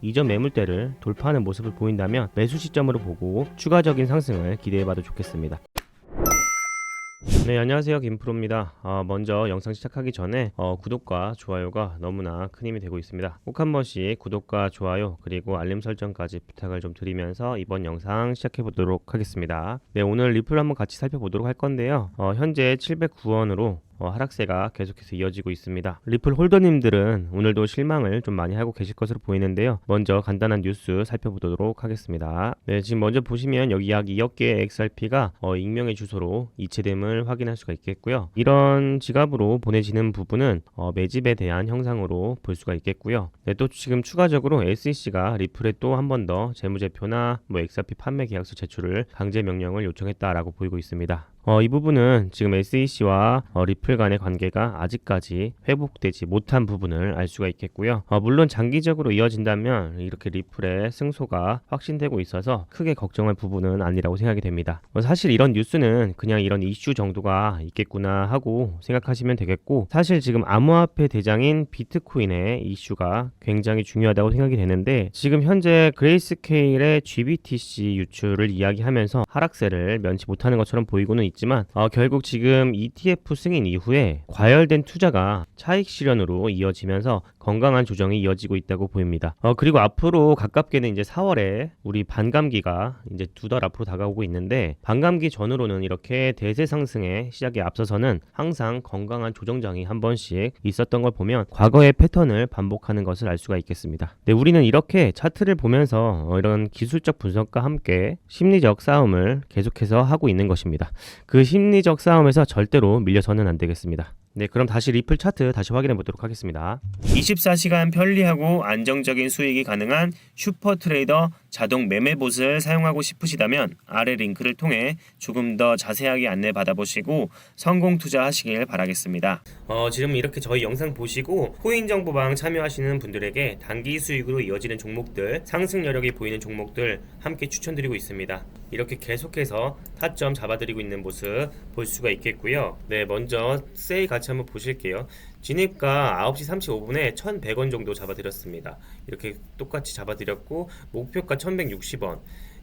이전 매물대를 돌파하는 모습을 보인다면 매수 시점으로 보고 추가적인 상승을 기대해봐도 좋겠습니다. 네 안녕하세요 김프로입니다. 어, 먼저 영상 시작하기 전에 어, 구독과 좋아요가 너무나 큰 힘이 되고 있습니다. 꼭 한 번씩 구독과 좋아요 그리고 알림 설정까지 부탁을 좀 드리면서 이번 영상 시작해 보도록 하겠습니다. 네 오늘 리플 한번 같이 살펴보도록 할 건데요. 어, 현재 709원으로 어, 하락세가 계속해서 이어지고 있습니다. 리플 홀더님들은 오늘도 실망을 좀 많이 하고 계실 것으로 보이는데요. 먼저 간단한 뉴스 살펴보도록 하겠습니다. 네, 지금 먼저 보시면 여기 약 2억 개의 XRP가 어, 익명의 주소로 이체됨을 확인할 수가 있겠고요. 이런 지갑으로 보내지는 부분은 어, 매집에 대한 형상으로 볼 수가 있겠고요. 네, 또 지금 추가적으로 SEC가 리플에 또 한 번 더 재무제표나 뭐 XRP 판매 계약서 제출을 강제 명령을 요청했다라고 보이고 있습니다. 어, 이 부분은 지금 SEC와 어, 리플 간의 관계가 아직까지 회복되지 못한 부분을 알 수가 있겠고요. 어, 물론 장기적으로 이어진다면 이렇게 리플의 승소가 확신되고 있어서 크게 걱정할 부분은 아니라고 생각이 됩니다. 어, 사실 이런 뉴스는 그냥 이런 이슈 정도가 있겠구나 하고 생각하시면 되겠고 사실 지금 암호화폐 대장인 비트코인의 이슈가 굉장히 중요하다고 생각이 되는데 지금 현재 그레이스케일의 GBTC 유출을 이야기하면서 하락세를 면치 못하는 것처럼 보이고는 있 지만 어, 결국 지금 ETF 승인 이후에 과열된 투자가 차익 실현으로 이어지면서 건강한 조정이 이어지고 있다고 보입니다. 어, 그리고 앞으로 가깝게는 이제 4월에 우리 반감기가 이제 두 달 앞으로 다가오고 있는데 반감기 전으로는 이렇게 대세 상승의 시작에 앞서서는 항상 건강한 조정장이 한 번씩 있었던 걸 보면 과거의 패턴을 반복하는 것을 알 수가 있겠습니다. 네, 우리는 이렇게 차트를 보면서 어, 이런 기술적 분석과 함께 심리적 싸움을 계속해서 하고 있는 것입니다. 그 심리적 싸움에서 절대로 밀려서는 안 되겠습니다. 네, 그럼 다시 리플 차트 다시 확인해 보도록 하겠습니다. 24시간 편리하고 안정적인 수익이 가능한 슈퍼 트레이더 자동 매매봇을 사용하고 싶으시다면 아래 링크를 통해 조금 더 자세하게 안내 받아보시고 성공 투자하시길 바라겠습니다. 어, 지금 이렇게 저희 영상 보시고 코인 정보방 참여하시는 분들에게 단기 수익으로 이어지는 종목들, 상승 여력이 보이는 종목들 함께 추천드리고 있습니다. 이렇게 계속해서 타점 잡아드리고 있는 모습 볼 수가 있겠고요. 네, 먼저 세일 같이 한번 보실게요. 진입가 9시 35분에 1,100원 정도 잡아드렸습니다. 이렇게 똑같이 잡아드렸고 목표가 1,160원.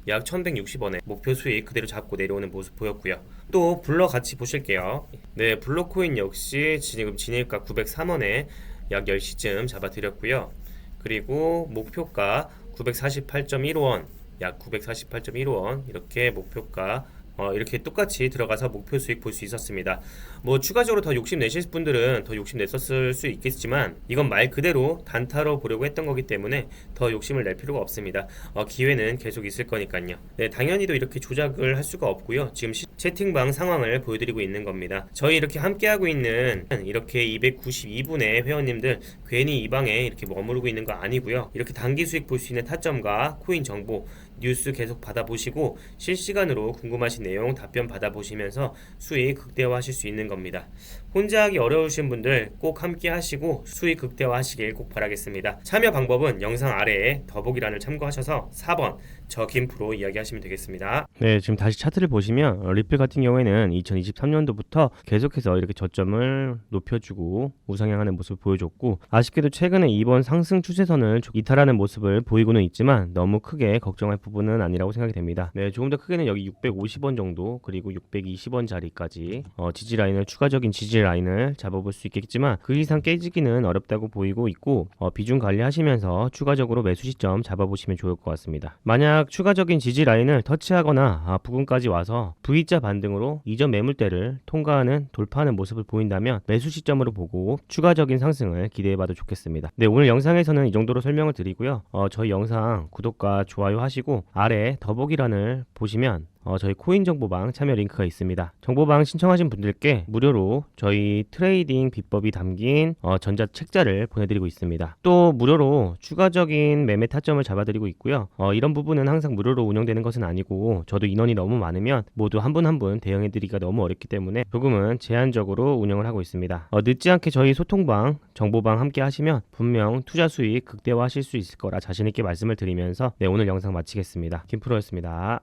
약 1160원에 목표 수익 그대로 잡고 내려오는 모습 보였고요. 또 블러 같이 보실게요. 네, 블러코인 역시 지금 진입가 903원에 약 10시쯤 잡아드렸고요. 그리고 목표가 948.15원, 약 948.15원 이렇게 목표가 어, 이렇게 똑같이 들어가서 목표 수익 볼 수 있었습니다. 뭐 추가적으로 더 욕심 내실 분들은 더 욕심 냈었을 수 있겠지만 이건 말 그대로 단타로 보려고 했던 거기 때문에 더 욕심을 낼 필요가 없습니다. 어, 기회는 계속 있을 거니까요. 네, 당연히도 이렇게 조작을 할 수가 없고요. 지금 시- 채팅방 상황을 보여드리고 있는 겁니다. 저희 이렇게 함께하고 있는 이렇게 292분의 회원님들 괜히 이 방에 이렇게 머무르고 있는 거 아니고요. 이렇게 단기 수익 볼 수 있는 타점과 코인 정보 뉴스 계속 받아보시고 실시간으로 궁금하신 내용 답변 받아보시면서 수익 극대화하실 수 있는 겁니다. 혼자 하기 어려우신 분들 꼭 함께 하시고 수익 극대화하시길 꼭 바라겠습니다. 참여 방법은 영상 아래에 더보기란을 참고하셔서 4번 저 김 프로 이야기하시면 되겠습니다. 네, 지금 다시 차트를 보시면 어, 리플 같은 경우에는 2023년도부터 계속해서 이렇게 저점을 높여주고 우상향하는 모습을 보여줬고 아쉽게도 최근에 이번 상승 추세선을 이탈하는 모습을 보이고는 있지만 너무 크게 걱정할 부분은 아니라고 생각이 됩니다. 네, 조금 더 크게는 여기 650원 정도 그리고 620원 자리까지 어, 지지 라인을 추가적인 지지 라인을 잡아볼 수 있겠지만 그 이상 깨지기는 어렵다고 보이고 있고 어, 비중 관리하시면서 추가적으로 매수 시점 잡아보시면 좋을 것 같습니다. 만약 추가적인 지지 라인을 터치하거나 아, 부근까지 와서 V자 반등으로 이전 매물대를 통과하는 돌파하는 모습을 보인다면 매수 시점으로 보고 추가적인 상승을 기대해봐도 좋겠습니다. 네 오늘 영상에서는 이 정도로 설명을 드리고요. 어, 저희 영상 구독과 좋아요 하시고 아래 더보기란을 보시면 어, 저희 코인 정보방 참여 링크가 있습니다. 정보방 신청하신 분들께 무료로 저희 트레이딩 비법이 담긴 어, 전자 책자를 보내드리고 있습니다. 또 무료로 추가적인 매매 타점을 잡아드리고 있고요. 어, 이런 부분은 항상 무료로 운영되는 것은 아니고 저도 인원이 너무 많으면 모두 한 분 한 분 대응해드리기가 너무 어렵기 때문에 조금은 제한적으로 운영을 하고 있습니다. 어, 늦지 않게 저희 소통방, 정보방 함께 하시면 분명 투자 수익 극대화하실 수 있을 거라 자신 있게 말씀을 드리면서 네, 오늘 영상 마치겠습니다. 김프로였습니다.